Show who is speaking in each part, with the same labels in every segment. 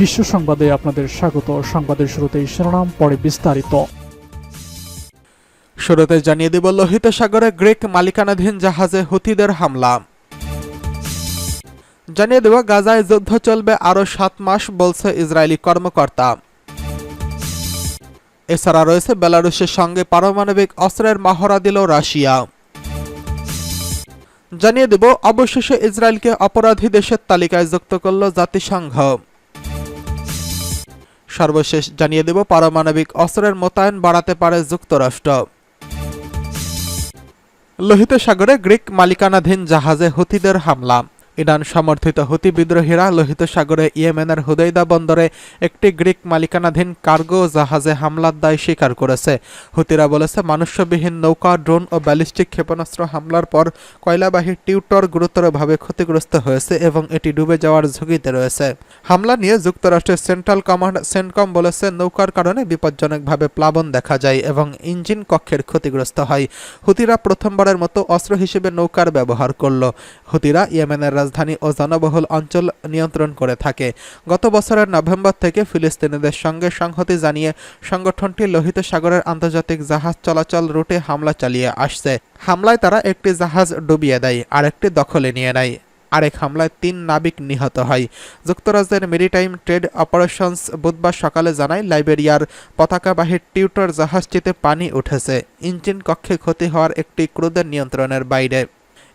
Speaker 1: বিশ্ব সংবাদে আপনাদের স্বাগত। সংবাদের শুরুতেই শিরোনাম, পরে বিস্তারিত।
Speaker 2: শুরুতে জানিয়ে দেব, লোহিত সাগরে গ্রিক মালিকানাধীন জাহাজে হুতিদের হামলা। জানিয়ে দেব, গাজায় যুদ্ধ চলবে আরও সাত মাস, বলছে ইসরায়েলি কর্মকর্তা। এছাড়া রয়েছে বেলারুশের সঙ্গে পারমাণবিক অস্ত্রের মহড়া দিল রাশিয়া। জানিয়ে দেব, অবশেষে ইসরায়েলকে অপরাধী দেশের তালিকায় যুক্ত করল জাতিসংঘ। সর্বশেষ জানিয়ে দেব, পারমাণবিক অস্ত্রের মোতায়েন বাড়াতে পারে যুক্তরাষ্ট্র। লোহিত সাগরে গ্রিক মালিকানাধীন জাহাজে হুতিদের হামলা। ইরান সমর্থিত হুতি বিদ্রোহীরা লোহিত সাগরে ইয়েমেনের হুদৈদা বন্দরে একটি গ্রিক মালিকানাধীন কার্গো জাহাজে হামলার দায় স্বীকার করেছে। হুতিরা বলেছে, মানুষ্যবিহীন নৌকা, ড্রোন ও ব্যালিস্টিক ক্ষেপণাস্ত্র হামলার পর কয়লাবাহী টিউটর গুরুতরভাবে ক্ষতিগ্রস্ত হয়েছে এবং এটি ডুবে যাওয়ার ঝুঁকিতে রয়েছে। হামলা নিয়ে যুক্তরাষ্ট্রের সেন্ট্রাল কমান্ড সেন্টকম বলেছে, নৌকার কারণে বিপজ্জনকভাবে প্লাবন দেখা যায় এবং ইঞ্জিন কক্ষের ক্ষতিগ্রস্ত হয়। হুতিরা প্রথমবারের মতো অস্ত্র হিসেবে নৌকার ব্যবহার করল। হুতিরা ইয়েমেনের রাজধানী ও জনবহুল অঞ্চল নিয়ন্ত্রণ করে থাকে। গত বছরের নভেম্বর থেকে ফিলিস্তিনিদের সঙ্গে সংহতি জানিয়ে সংগঠনটি লোহিত সাগরের আন্তর্জাতিক জাহাজ চলাচল রুটে হামলা চালিয়ে আসছে। হামলায় তারা একটি জাহাজ ডুবিয়ে দেয়, আরেকটি দখলে নিয়ে নেয়। আরেক হামলায় তিন নাবিক নিহত হয়। যুক্তরাজ্যের মেরিটাইম ট্রেড অপারেশনস বুধবার সকালে জানায়, লাইবেরিয়ার পতাকাবাহী টিউটর জাহাজটিতে পানি উঠেছে। ইঞ্জিন কক্ষে ক্ষতি হওয়ার একটি ক্রুদের নিয়ন্ত্রণের বাইরে।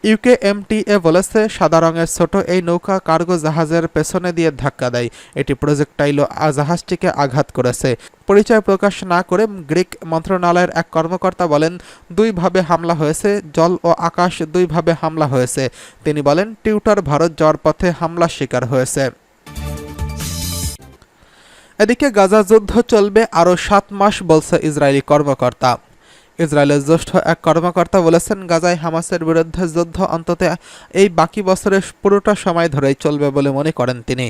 Speaker 2: ইউকে এমটিএ বলেছে, সাদা রঙের ছোট এই নৌকা কার্গো জাহাজের পেছনে দিয়ে ধাক্কা দেয়। এটি প্রজেক্টাইল জাহাজটিকে আঘাত করেছে। পরিচয় প্রকাশ না করে গ্রিক মন্ত্রণালয়ের এক কর্মকর্তা বলেন, দুইভাবে হামলা হয়েছে, জল ও আকাশ দুইভাবে হামলা হয়েছে। তিনি বলেন, টিউটার ভারত যাওয়ার পথে হামলার শিকার হয়েছে। এদিকে গাজা যুদ্ধ চলবে আরও সাত মাস, বলছে ইসরায়েলি কর্মকর্তা। ইসরায়েলের জ্যেষ্ঠ এক কর্মকর্তা বলেছেন, গাজায় হামাসের বিরুদ্ধে যুদ্ধ অন্তত এই বাকি বছরের পুরোটা সময় ধরেই চলবে বলে মনে করেন তিনি।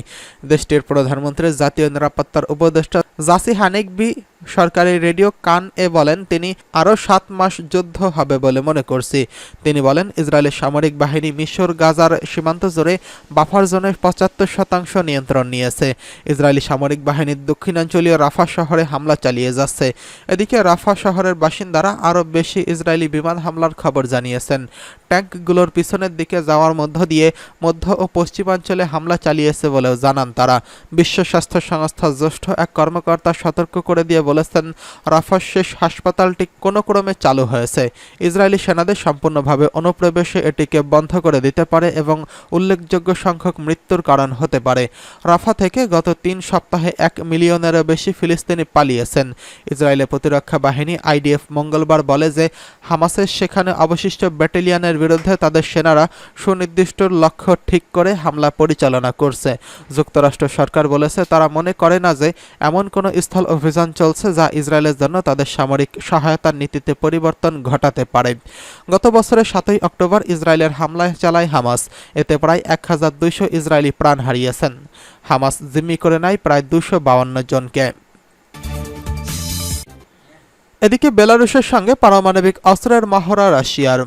Speaker 2: দেশটির প্রধানমন্ত্রীর জাতীয় নিরাপত্তার উপদেষ্টা জাসি হানিকবি সরকারি রেডিও কান এ বলেন, তিনি আরও সাত মাস যুদ্ধ হবে বলে মনে করছি। তিনি বলেন, ইসরায়েলের সামরিক বাহিনী মিশর গাজার সীমান্ত জুড়ে বাফার জোনের পঁচাত্তর শতাংশ নিয়ন্ত্রণ নিয়েছে। ইসরায়েলি সামরিক বাহিনীর দক্ষিণাঞ্চলীয় রাফা শহরে হামলা চালিয়ে যাচ্ছে। এদিকে রাফা শহরের বাসিন্দারা আরও বেশি ইসরায়েলি বিমান হামলার খবর জানিয়েছেন। ট্যাঙ্কগুলোর পিছনের দিকে যাওয়ার মধ্য দিয়ে মধ্য ও পশ্চিমাঞ্চলে হামলা চালিয়েছে বলেও জানান তারা। বিশ্ব স্বাস্থ্য সংস্থার জ্যেষ্ঠ এক কর্মকর্তা সতর্ক করে দিয়ে বলেছেন, রাফার শেষ হাসপাতালটি কোনো ক্রমে চালু হয়েছে। ইসরায়েলি সেনাদের সম্পূর্ণভাবে অনুপ্রবেশে এটিকে বন্ধ করে দিতে পারে এবং উল্লেখযোগ্য সংখ্যক মৃত্যুর কারণ হতে পারে। রাফা থেকে গত তিন সপ্তাহে এক মিলিয়নেরও বেশি ফিলিস্তিনি পালিয়েছেন। ইসরায়েলের প্রতিরক্ষা বাহিনী আইডিএফ মঙ্গলবার বলে যে, হামাসের সেখানে অবশিষ্ট ব্যাটালিয়নের বিরুদ্ধে তাদের সেনারা সুনির্দিষ্ট লক্ষ্য ঠিক করে হামলা পরিচালনা করছে। যুক্তরাষ্ট্র সরকার বলেছে, তারা মনে করে না যে, এমন কোনো স্থল অভিযান চলছে যা ইসরায়েলের জন্য তাদের সামরিক সহায়তার নীতিতে পরিবর্তন ঘটাতে পারে। গত বছরের সাতই অক্টোবর ইসরায়েলের হামলায় চালায় হামাস। এতে প্রায় এক হাজার দুইশো ইসরায়েলি প্রাণ হারিয়েছেন। হামাস জিম্মি করে নেয় প্রায় দুশো বাউন্ন জনকে। এদিকে বেলারুশের সঙ্গে পারমাণবিক অস্ত্রের মহড়া রাশিয়ার।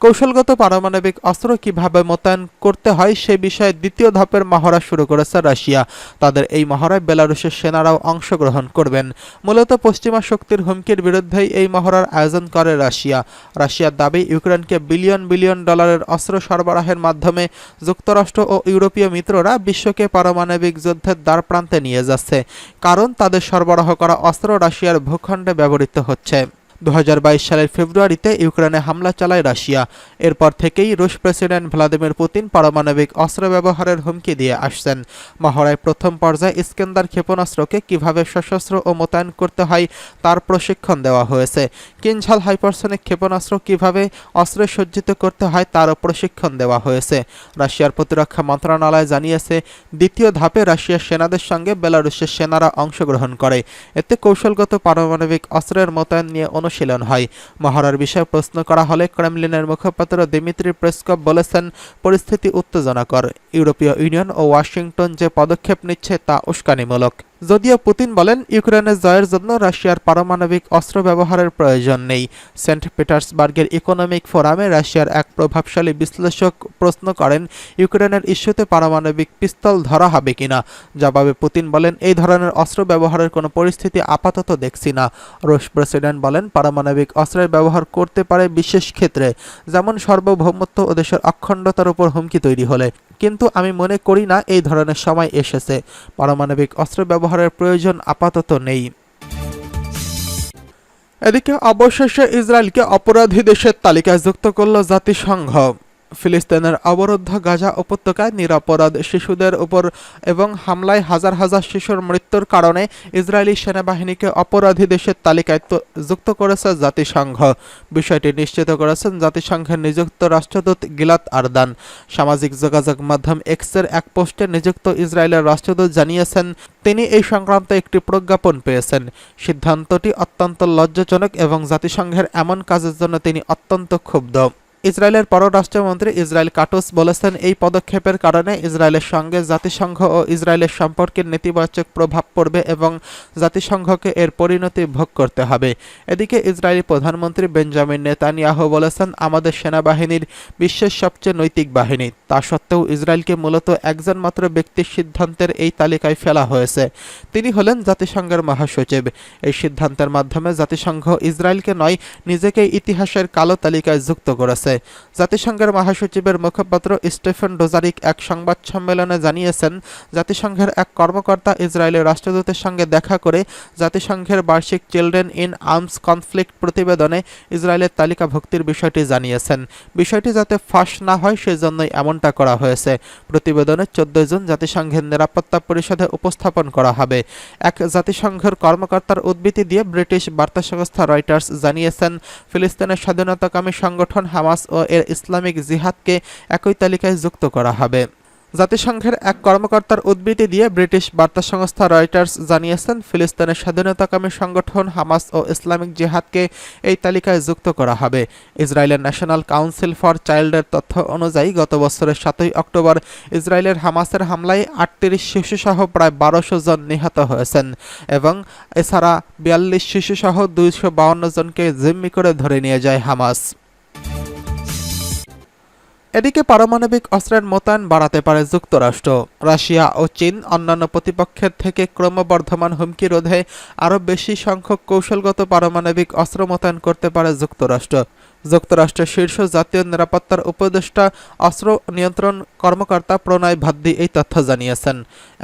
Speaker 2: কৌশলগত পারমাণবিক অস্ত্র কীভাবে মোতায়েন করতে হয় সে বিষয়ে দ্বিতীয় ধাপের মহড়া শুরু করেছে রাশিয়া। তাদের এই মহড়ায় বেলারুশের সেনারাও অংশগ্রহণ করবেন। মূলত পশ্চিমা শক্তির হুমকির বিরুদ্ধেই এই মহড়ার আয়োজন করে রাশিয়া। রাশিয়ার দাবি, ইউক্রেনকে বিলিয়ন বিলিয়ন ডলারের অস্ত্র সরবরাহের মাধ্যমে যুক্তরাষ্ট্র ও ইউরোপীয় মিত্ররা বিশ্বকে পারমাণবিক যুদ্ধের দ্বার প্রান্তে নিয়ে যাচ্ছে। কারণ তাদের সরবরাহ করা অস্ত্র রাশিয়ার ভূখণ্ডে ব্যবহৃত হচ্ছে। দু হাজার বাইশ সালের ফেব্রুয়ারিতে ইউক্রেনে হামলা চালায় রাশিয়া। এরপর থেকেই রুশ প্রেসিডেন্ট ভ্লাদিমির পুতিন পারমাণবিক অস্ত্র ব্যবহারের হুমকি দিয়ে আসছেন। মহড়ায় প্রথম পর্যায়ে ইস্কেন্দার ক্ষেপণাস্ত্রকে কীভাবে সশস্ত্র ও মোতায়েন করতে হয় তার প্রশিক্ষণ দেওয়া হয়েছে। কিনঝাল হাইপারসনিক ক্ষেপণাস্ত্র কীভাবে অস্ত্রে সজ্জিত করতে হয় তারও প্রশিক্ষণ দেওয়া হয়েছে। রাশিয়ার প্রতিরক্ষা মন্ত্রণালয় জানিয়েছে, দ্বিতীয় ধাপে রাশিয়ার সেনাদের সঙ্গে বেলারুশের সেনারা অংশগ্রহণ করে। এতে কৌশলগত পারমাণবিক অস্ত্রের মোতায়েন নিয়ে অনুশীলন হয়। মহড়ার বিষয়ে প্রশ্ন করা হলে ক্রেমলিনের মুখপাত্র দিমিত্রি প্রেসকপ বলেছেন, পরিস্থিতি উত্তেজনাকর। ইউরোপীয় ইউনিয়ন ও ওয়াশিংটন যে পদক্ষেপ নিচ্ছে তা উস্কানিমূলক। যদিও পুতিন বলেন, ইউক্রেনের জয়ের জন্য রাশিয়ার পারমাণবিক অস্ত্র ব্যবহারের প্রয়োজন নেই। সেন্ট পিটার্সবার্গের ইকোনমিক ফোরামে রাশিয়ার এক প্রভাবশালী বিশ্লেষক প্রশ্ন করেন, ইউক্রেনের ইস্যুতে পারমাণবিক পিস্তল ধরা হবে কিনা? জবাবে পুতিন বলেন, এই ধরনের অস্ত্র ব্যবহারের কোনো পরিস্থিতি আপাতত দেখছি না। রুশ প্রেসিডেন্ট বলেন, পারমাণবিক অস্ত্রের ব্যবহার করতে পারে বিশেষ ক্ষেত্রে, যেমন সার্বভৌমত্ব ও দেশের অখণ্ডতার উপর হুমকি তৈরি হলে। কিন্তু আমি মনে করি না এই ধরনের সময় এসেছে। পারমাণবিক অস্ত্র ব্যবহারের প্রয়োজন আপাতত নেই। এদিকে অবশেষে ইসরায়েলকে অপরাধী দেশের তালিকায় যুক্ত করল জাতিসংঘ। ফিলিস্তিনের অবরুদ্ধ গাজা উপত্যকায় নিরাপরাধ শিশুদের উপর এবং হামলায় হাজার হাজার শিশুর মৃত্যুর কারণে ইসরায়েলি সেনাবাহিনীকে অপরাধী দেশের তালিকায় যুক্ত করেছে জাতিসংঘ। বিষয়টি নিশ্চিত করেছেন জাতিসংঘের নিযুক্ত রাষ্ট্রদূত গিলাত আরদান। সামাজিক যোগাযোগ মাধ্যম এক্সের এক পোস্টে নিযুক্ত ইসরায়েলের রাষ্ট্রদূত জানিয়েছেন, তিনি এই সংক্রান্ত একটি প্রজ্ঞাপন পেয়েছেন। সিদ্ধান্তটি অত্যন্ত লজ্জাজনক এবং জাতিসংঘের এমন কাজের জন্য তিনি অত্যন্ত ক্ষুব্ধ। ইসরায়েলের পররাষ্ট্রমন্ত্রী ইসরায়েল কাটুস বলেছেন, এই পদক্ষেপের কারণে ইসরায়েলের সঙ্গে জাতিসংঘ ও ইসরায়েলের সম্পর্কের নেতিবাচক প্রভাব পড়বে এবং জাতিসংঘকে এর পরিণতি ভোগ করতে হবে। এদিকে ইসরায়েলি প্রধানমন্ত্রী বেঞ্জামিন নেতানিয়াহু বলেছেন, আমাদের সেনাবাহিনীর বিশ্বের সবচেয়ে নৈতিক বাহিনী। তা সত্ত্বেও ইসরায়েলকে মূলত একজন মাত্র ব্যক্তির সিদ্ধান্তের এই তালিকায় ফেলা হয়েছে। তিনি হলেন জাতিসংঘের মহাসচিব। এই সিদ্ধান্তের মাধ্যমে জাতিসংঘ ইসরায়েলকে নয়, নিজেকে ইতিহাসের কালো তালিকায় যুক্ত করেছে। জাতিসংঘের মহাসচিবের মুখপাত্র স্টেফেন ডোজারিক এক সংবাদ সম্মেলনে জানিয়েছেন, জাতিসংঘের এক কর্মকর্তা ইসরায়েলের রাষ্ট্রদূতের সঙ্গে দেখা করে জাতিসংঘের বার্ষিক চিলড্রেন ইন আর্মস কনফ্লিক্ট প্রতিবেদনে ইসরায়েলের তালিকাভুক্তির বিষয়টি জানিয়েছেন। বিষয়টি যাতে ফাঁস না হয়, সেজন্যই এমনটা করা হয়েছে। প্রতিবেদনে চোদ্দ জুন জাতিসংঘের নিরাপত্তা পরিষদে উপস্থাপন করা হবে। এক জাতিসংঘের কর্মকর্তার উদ্ধৃতি দিয়ে ব্রিটিশ বার্তা সংস্থা রয়টার্স জানিয়েছেন, ফিলিস্তিনের স্বাধীনতাকামী সংগঠন হামাস ও এর ইসলামিক জিহাদকে একই তালিকায় যুক্ত করা হবে। জাতিসংঘের এক কর্মকর্তার উদ্ধৃতি দিয়ে ব্রিটিশ বার্তা সংস্থা রয়টার্স জানিয়েছেন, ফিলিস্তিনের স্বাধীনতাকামী সংগঠন হামাস ও ইসলামিক জিহাদকে এই তালিকায় যুক্ত করা হবে। ইসরায়েলের ন্যাশনাল কাউন্সিল ফর চাইল্ডের তথ্য অনুযায়ী গত বছরের সাতই অক্টোবর ইসরায়েলের হামাসের হামলায় আটত্রিশ শিশুসহ প্রায় বারোশো জন নিহত হয়েছেন এবং এছাড়া বিয়াল্লিশ শিশুসহ দুইশো বাউন্ন জনকে জিম্মি করে ধরে নিয়ে যায় হামাস। এদিকে পারমাণবিক অস্ত্রের মোতায়েন বাড়াতে পারে যুক্তরাষ্ট্র। রাশিয়া ও চীন অন্যান্য প্রতিপক্ষের থেকে ক্রমবর্ধমান হুমকি রোধে আরও বেশি সংখ্যক কৌশলগত পারমাণবিক অস্ত্র মোতায়েন করতে পারে যুক্তরাষ্ট্র। যুক্তরাষ্ট্রের শীর্ষ জাতীয় নিরাপত্তার উপদেষ্টা, অস্ত্র নিয়ন্ত্রণ কর্মকর্তা প্রণয় ভাদ্দি এই তথ্য জানিয়েছেন।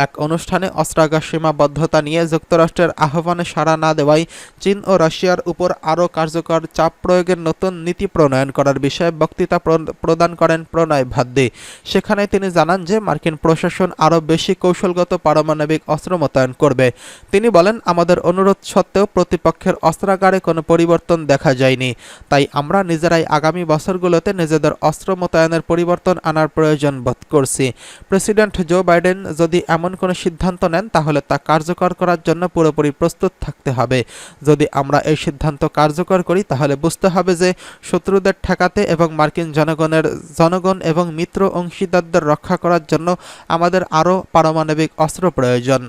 Speaker 2: এক অনুষ্ঠানে অস্ত্রাগার সীমাবদ্ধতা নিয়ে যুক্তরাষ্ট্রের আহ্বানে সাড়া না দেওয়ায় চীন ও রাশিয়ার উপর আরও কার্যকর চাপ প্রয়োগের নতুন নীতি প্রণয়ন করার বিষয়ে বক্তৃতা প্রদান করেন প্রণয় ভাদ্দি। সেখানে তিনি জানান যে মার্কিন প্রশাসন আরও বেশি কৌশলগত পারমাণবিক অস্ত্র মোতায়েন করবে। তিনি বলেন, আমাদের অনুরোধ সত্ত্বেও প্রতিপক্ষের অস্ত্রাগারে কোনো পরিবর্তন দেখা যায়নি। তাই আমরা নিজেরাই আগামী বছরগুলোতে নিজেদের অস্ত্র মোতায়েনের পরিবর্তন আনার প্রয়োজন বোধ করছি। প্রেসিডেন্ট জো বাইডেন যদি এমন কোনো সিদ্ধান্ত নেন, তাহলে তা কার্যকর করার জন্য পুরোপুরি প্রস্তুত থাকতে হবে। যদি আমরা এই সিদ্ধান্ত কার্যকর করি, তাহলে বুঝতে হবে যে শত্রুদের ঠেকাতে এবং মার্কিন জনগণের, জনগণ এবং মিত্র অংশীদারদের রক্ষা করার জন্য আমাদের আরও পারমাণবিক অস্ত্র প্রয়োজন।